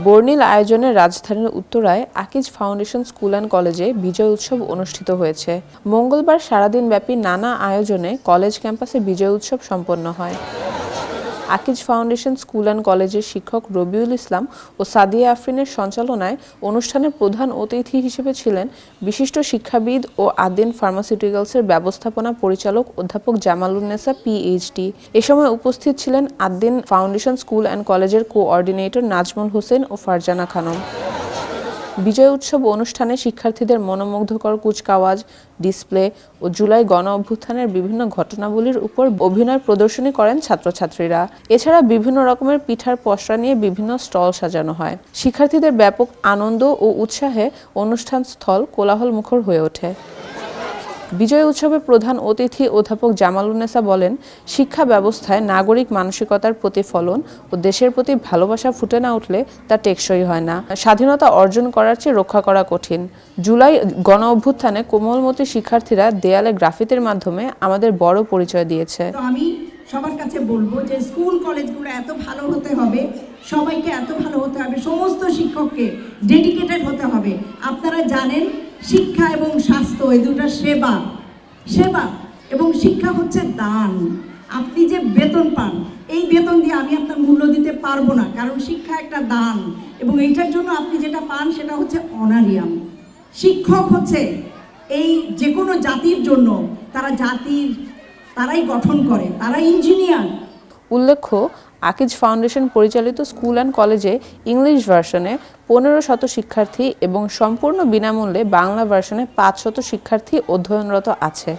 বর্ণিল আয়োজনে রাজধানীর উত্তরায় আকিজ ফাউন্ডেশন স্কুল অ্যান্ড কলেজে বিজয় উৎসব অনুষ্ঠিত হয়েছে। মঙ্গলবার সারাদিনব্যাপী নানা আয়োজনে কলেজ ক্যাম্পাসে বিজয় উৎসব সম্পন্ন হয়। আকিজ ফাউন্ডেশন স্কুল অ্যান্ড কলেজের শিক্ষক রবিউল ইসলাম ও সাদিয়া আফরিনের সঞ্চালনায় অনুষ্ঠানে প্রধান অতিথি হিসেবে ছিলেন বিশিষ্ট শিক্ষাবিদ ও আদিন ফার্মাসিউটিক্যালসের ব্যবস্থাপনা পরিচালক অধ্যাপক জামালুন্নেসা পিএইচডি এ সময় উপস্থিত ছিলেন আদিন ফাউন্ডেশন স্কুল অ্যান্ড কলেজের কোঅর্ডিনেটর নাজমুল হোসেন ও ফারজানা খানম। বিজয় উৎসব অনুষ্ঠানে শিক্ষার্থীদের মনোমুগ্ধকর কুচকাওয়াজ, ডিসপ্লে ও জুলাই গণ অভ্যুত্থানের বিভিন্ন ঘটনাবলীর উপর অভিনয় প্রদর্শনী করেন ছাত্রছাত্রীরা। এছাড়া বিভিন্ন রকমের পিঠার পসরা নিয়ে বিভিন্ন স্টল সাজানো হয়। শিক্ষার্থীদের ব্যাপক আনন্দ ও উৎসাহে অনুষ্ঠান স্থল কোলাহল মুখর হয়ে ওঠে। বিজয় উৎসবে প্রধান অতিথি অধ্যাপক জামালুন্নেসা বলেন, শিক্ষা ব্যবস্থায় নাগরিক মানসিকতার প্রতিফলন ও দেশের প্রতি ভালোবাসা ফুটে না উঠলে তা টেকসই হয় না। স্বাধীনতা অর্জন করার চেয়ে রক্ষা করা কঠিন। জুলাই গণ অভ্যুত্থানে কোমলমতি শিক্ষার্থীরা দেয়ালে গ্রাফিতির মাধ্যমে আমাদের বড় পরিচয় দিয়েছে। আমি সবার কাছে বলব যে স্কুল, কলেজগুলো এত ভালো হতে হবে, সবাইকে এত ভালো হতে হবে, সমস্ত শিক্ষককে ডেডিকেটেড হতে হবে। আপনারা জানেন শিক্ষা এবং স্বাস্থ্য, এই দুটো সেবা। সেবা এবং শিক্ষা হচ্ছে দান। আপনি যে বেতন পান, এই বেতন দিয়ে আমি আপনার মূল্য দিতে পারব না, কারণ শিক্ষা একটা দান। এবং এইটার জন্য আপনি যেটা পান সেটা হচ্ছে অনারিয়াম। শিক্ষক হচ্ছে এই যে কোনো জাতির জন্য, তারা জাতির, তারাই গঠন করে, তারা ইঞ্জিনিয়ার উল্লেখ্য, আকিজ ফাউন্ডেশন পরিচালিত স্কুল অ্যান্ড কলেজে ইংলিশ ভার্সনে পনেরো শত শিক্ষার্থী এবং সম্পূর্ণ বিনামূল্যে বাংলা ভার্সনে পাঁচ শত শিক্ষার্থী অধ্যয়নরত আছে।